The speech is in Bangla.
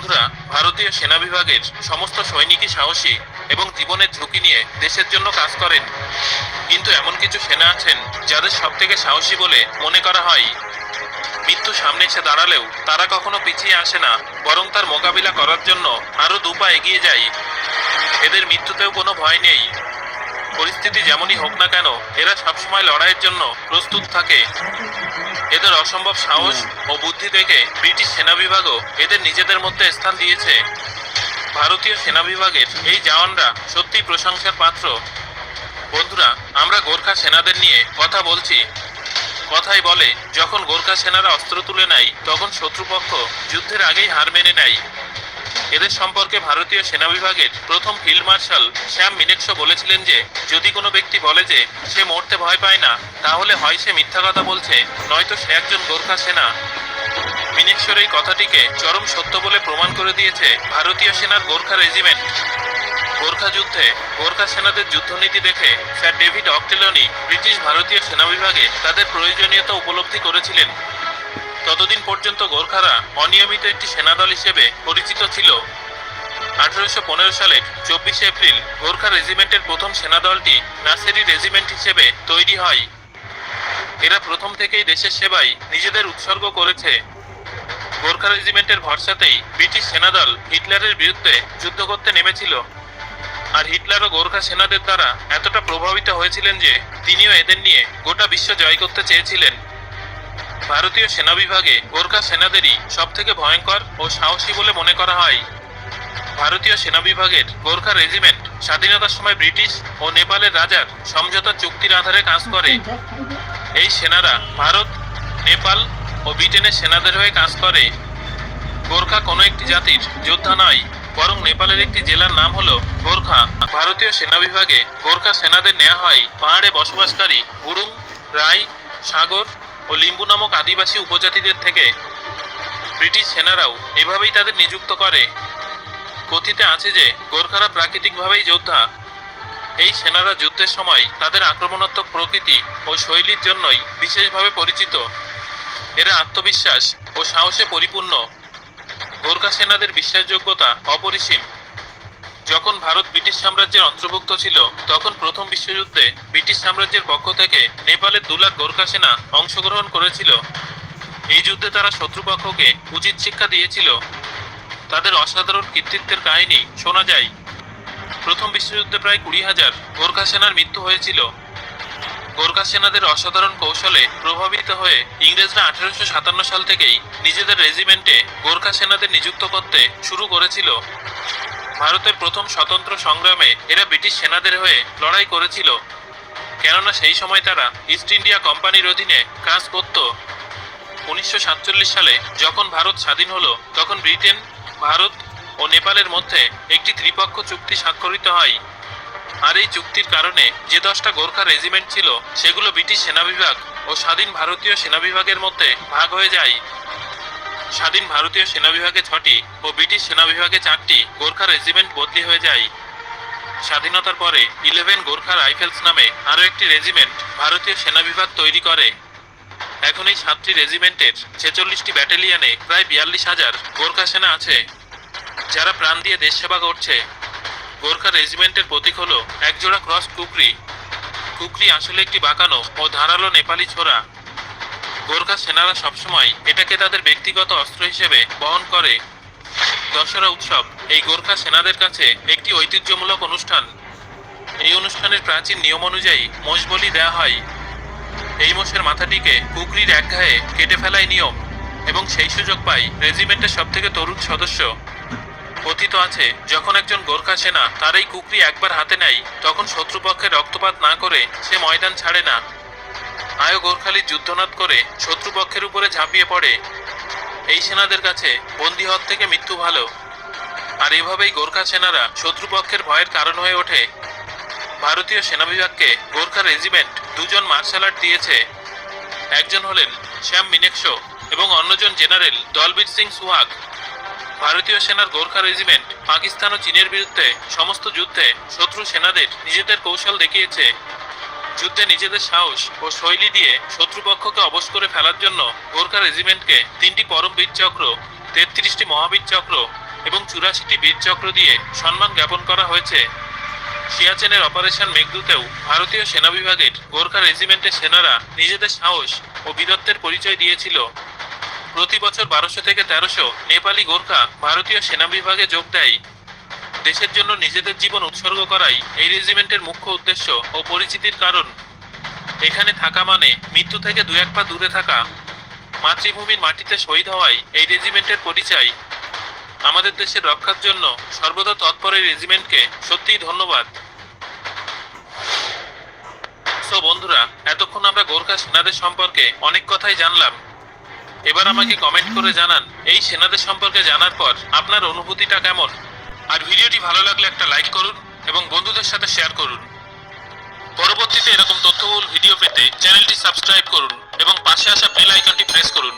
বন্ধুরা, ভারতীয় সেনা বিভাগের সমস্ত সৈনিকই সাহসী এবং জীবনের ঝুঁকি নিয়ে দেশের জন্য কাজ করেন। কিন্তু এমন কিছু সেনা আছেন যাদের সব থেকে সাহসী বলে মনে করা হয়। মৃত্যু সামনে এসে দাঁড়ালেও তারা কখনো পিছিয়ে আসে না, বরং তার মোকাবিলা করার জন্য আরও দুপা এগিয়ে যায়। এদের মৃত্যুতেও কোনো ভয় নেই। পরিস্থিতি যেমনই হোক না কেন, এরা সবসময় লড়াইয়ের জন্য প্রস্তুত থাকে। এদের অসম্ভব সাহস ও বুদ্ধি দেখে ব্রিটিশ সেনা বিভাগও এদের নিজেদের মধ্যে স্থান দিয়েছে। ভারতীয় সেনা বিভাগের এই জওয়ানরা সত্যিই প্রশংসার পাত্র। বন্ধুরা, আমরা গোর্খা সেনাদের নিয়ে কথা বলছি। কথাই বলে, যখন গোর্খা সেনারা অস্ত্র তুলে নেয়, তখন শত্রুপক্ষ যুদ্ধের আগেই হার মেনে নেয়। এদের সম্পর্কে ভারতীয় সেনা বিভাগের প্রথম ফিল্ড মার্শাল শ্যাম মিনেক্সো বলেছিলেন যে, যদি কোনো ব্যক্তি বলে যে, সে মরতে ভয় পায় না, তাহলে হয় সে মিথ্যা কথা বলছে, নয়তো সে একজন গোর্খা সেনা। মিনেক্সোর এই কথাটিকে চরম সত্য বলে প্রমাণ করে দিয়েছে ভারতীয় সেনার গোর্খা রেজিমেন্ট। গোর্খা যুদ্ধে গোর্খা সেনাদের যুদ্ধনীতি দেখে স্যার ডেভিড অকটেলনি ব্রিটিশ ভারতীয় সেনা বিভাগে তাদের প্রয়োজনীয়তা উপলব্ধি করেছিলেন। ততদিন পর্যন্ত গোর্খারা অনিয়মিত একটি সেনাদল হিসেবে পরিচিত ছিল। আঠারোশো সালের চব্বিশে এপ্রিল গোর্খা রেজিমেন্টের প্রথম সেনাদলটি নাসেরি রেজিমেন্ট হিসেবে তৈরি হয়। এরা প্রথম থেকেই দেশের সেবায় নিজেদের উৎসর্গ করেছে। গোর্খা রেজিমেন্টের ভরসাতেই ব্রিটিশ সেনাদল হিটলারের বিরুদ্ধে যুদ্ধ করতে নেমেছিল। আর হিটলারও গোর্খা সেনাদের দ্বারা এতটা প্রভাবিত হয়েছিলেন যে তিনিও এদের নিয়ে গোটা বিশ্ব জয় করতে চেয়েছিলেন। ভারতীয় সেনা বিভাগে গোর্খা সেনাদেরই সব থেকে ভয়ঙ্কর ও সাহসী বলে মনে করা হয়। ভারতীয় সেনা বিভাগের গোর্খা রেজিমেন্ট স্বাধীনতার সময় ব্রিটিশ ও নেপালের রাজার সমঝোতা চুক্তির আধারে কাজ করে। এই সেনারা ভারত, নেপাল ও ব্রিটেনের সেনাদের হয়ে কাজ করে। গোর্খা কোনো একটি জাতির যোদ্ধা নয়, বরং নেপালের একটি জেলার নাম হলো গোর্খা। ভারতীয় সেনা বিভাগে গোর্খা সেনাদের নেওয়া হয় পাহাড়ে বসবাসকারী গুরুং রায় সাগর ও লিম্বু নামক আদিবাসী উপজাতিদের থেকে ব্রিটিশ সেনারাও এভাবেই তাদের নিযুক্ত করে। কথিতে আছে যে, গোর্খারা প্রাকৃতিকভাবেই যোদ্ধা। এই সেনারা যুদ্ধের সময় তাদের আক্রমণাত্মক প্রকৃতি ও শৈলীর জন্যই বিশেষভাবে পরিচিত। এরা আত্মবিশ্বাস ও সাহসে পরিপূর্ণ। গোর্খা সেনাদের বিশ্বাসযোগ্যতা অপরিসীম। যখন ভারত ব্রিটিশ সাম্রাজ্যের অন্তর্ভুক্ত ছিল, তখন প্রথম বিশ্বযুদ্ধে ব্রিটিশ সাম্রাজ্যের পক্ষ থেকে নেপালের দু লাখ গোর্খা সেনা অংশগ্রহণ করেছিল। এই যুদ্ধে তারা শত্রুপক্ষকে উচিত শিক্ষা দিয়েছিল। তাদের অসাধারণ কৃতিত্বের কাহিনী শোনা যায়। প্রথম বিশ্বযুদ্ধে প্রায় কুড়ি হাজার গোর্খা সেনার মৃত্যু হয়েছিল। গোর্খা সেনাদের অসাধারণ কৌশলে প্রভাবিত হয়ে ইংরেজরা আঠারোশো সাতান্ন সাল থেকেই নিজেদের রেজিমেন্টে গোর্খা সেনাদের নিযুক্ত করতে শুরু করেছিল। ভারতের প্রথম স্বতন্ত্র সংগ্রামে এরা ব্রিটিশ সেনাদের হয়ে লড়াই করেছিল। কেননা সেই সময় তারা ইস্ট ইন্ডিয়া কোম্পানির অধীনে কাজ করত। উনিশশো সাতচল্লিশ সালে যখন ভারত স্বাধীন হলো, তখন ব্রিটেন, ভারত ও নেপালের মধ্যে একটি ত্রিপক্ষ চুক্তি স্বাক্ষরিত হয়। আর এই চুক্তির কারণে যে দশটা গোর্খা রেজিমেন্ট ছিল, সেগুলো ব্রিটিশ সেনা বিভাগ ও স্বাধীন ভারতীয় সেনা বিভাগের মধ্যে ভাগ হয়ে যায়। স্বাধীন ভারতীয় সেনা বিভাগে ছটি ও ব্রিটিশ সেনা বিভাগে চারটি গোর্খা রেজিমেন্ট বদলি হয়ে যায়। স্বাধীনতার পরে ইলেভেন গোর্খা রাইফেলস নামে আরও একটি রেজিমেন্ট ভারতীয় সেনা বিভাগ তৈরি করে। এখন এই সাতটি রেজিমেন্টের ছেচল্লিশটি ব্যাটালিয়নে প্রায় বিয়াল্লিশ হাজার গোর্খা সেনা আছে, যারা প্রাণ দিয়ে দেশ সেবা করছে। গোর্খা রেজিমেন্টের প্রতীক হলো একজোড়া ক্রস কুকরি। কুকরি আসলে একটি বাঁকানো ও ধারালো নেপালি ছোরা গোর্খা সেনারা সবসময় এটাকে তাদের ব্যক্তিগত অস্ত্র হিসেবে বহন করে। দশরা উৎসব, এই গোর্খা সেনাদের কাছে একটি ঐতিহ্যমূলক অনুষ্ঠান। এই অনুষ্ঠানের প্রাচীন নিয়ম অনুযায়ী মোষ বলি দেওয়া হয়। এই মোষের মাথাটিকে কুকরির একঘায়ে কেটে ফেলাই নিয়ম এবং সেই সুযোগ পাই রেজিমেন্টের সবথেকে তরুণ সদস্য। কথিত আছে, যখন একজন গোর্খা সেনা তার এই কুকরি একবার হাতে নেয়, তখন শত্রুপক্ষের রক্তপাত না করে সে ময়দান ছাড়ে না। আয়ো গোর্খালি যুদ্ধনাদ করে শত্রুপক্ষের উপরে ঝাঁপিয়ে পড়ে। এই সেনাদের কাছে বন্দী হওয়ার থেকে মৃত্যু ভালো। আর এভাবেই গোর্খা সেনারা শত্রুপক্ষের ভয়ের কারণ হয়ে ওঠে। ভারতীয় সেনা বিভাগকে গোর্খা রেজিমেন্ট দুজন মার্শাল আর্ট দিয়েছে। একজন হলেন শ্যাম মিনেকশো এবং অন্যজন জেনারেল দলবীর সিং সুহাগ। ভারতীয় সেনার গোর্খা রেজিমেন্ট পাকিস্তান ও চীনের বিরুদ্ধে সমস্ত যুদ্ধে শত্রু সেনাদের নিজেদের কৌশল দেখিয়েছে। যুদ্ধে নিজেদের সাহস ও শৈলী দিয়ে শত্রুপক্ষকে অবশ করে ফেলার জন্য গোর্খা রেজিমেন্টকে তিনটি পরম বীর চক্র, তেত্রিশটি মহাবীর চক্র এবং চুরাশিটি বীরচক্র দিয়ে সম্মান জ্ঞাপন করা হয়েছে। সিয়াচেনের অপারেশন মেঘদূতেও ভারতীয় সেনা বিভাগের গোর্খা রেজিমেন্টের সেনারা নিজেদের সাহস ও বীরত্বের পরিচয় দিয়েছিল। প্রতি বছর বারোশো থেকে তেরোশো নেপালি গোর্খা ভারতীয় সেনা বিভাগে যোগ দেয়। দেশের জন্য নিজেদের জীবন উৎসর্গ করাই এই রেজিমেন্টের মুখ্য উদ্দেশ্য ও পরিচিতির কারণ। এখানে থাকা মানে মৃত্যু থেকে দু এক পা দূরে থাকা। মাতৃভূমির মাটিতে শহীদ হওয়াই এই রেজিমেন্টের পরিচয়। আমাদের দেশের রক্ষার জন্য সর্বদা তৎপর এই রেজিমেন্টকে সত্যিই ধন্যবাদ। সো বন্ধুরা, এতক্ষণ আমরা গোর্খা সেনাদের সম্পর্কে অনেক কথাই জানলাম। এবার আমাকে কমেন্ট করে জানান, এই সেনাদের সম্পর্কে জানার পর আপনার অনুভূতিটা কেমন? আর ভিডিওটি ভালো লাগলে একটা লাইক করুন এবং বন্ধুদের সাথে শেয়ার করুন। পরবর্তীতে এরকম তথ্যবহুল ভিডিও পেতে চ্যানেলটি সাবস্ক্রাইব করুন এবং পাশে আসা বেল আইকনটি প্রেস করুন।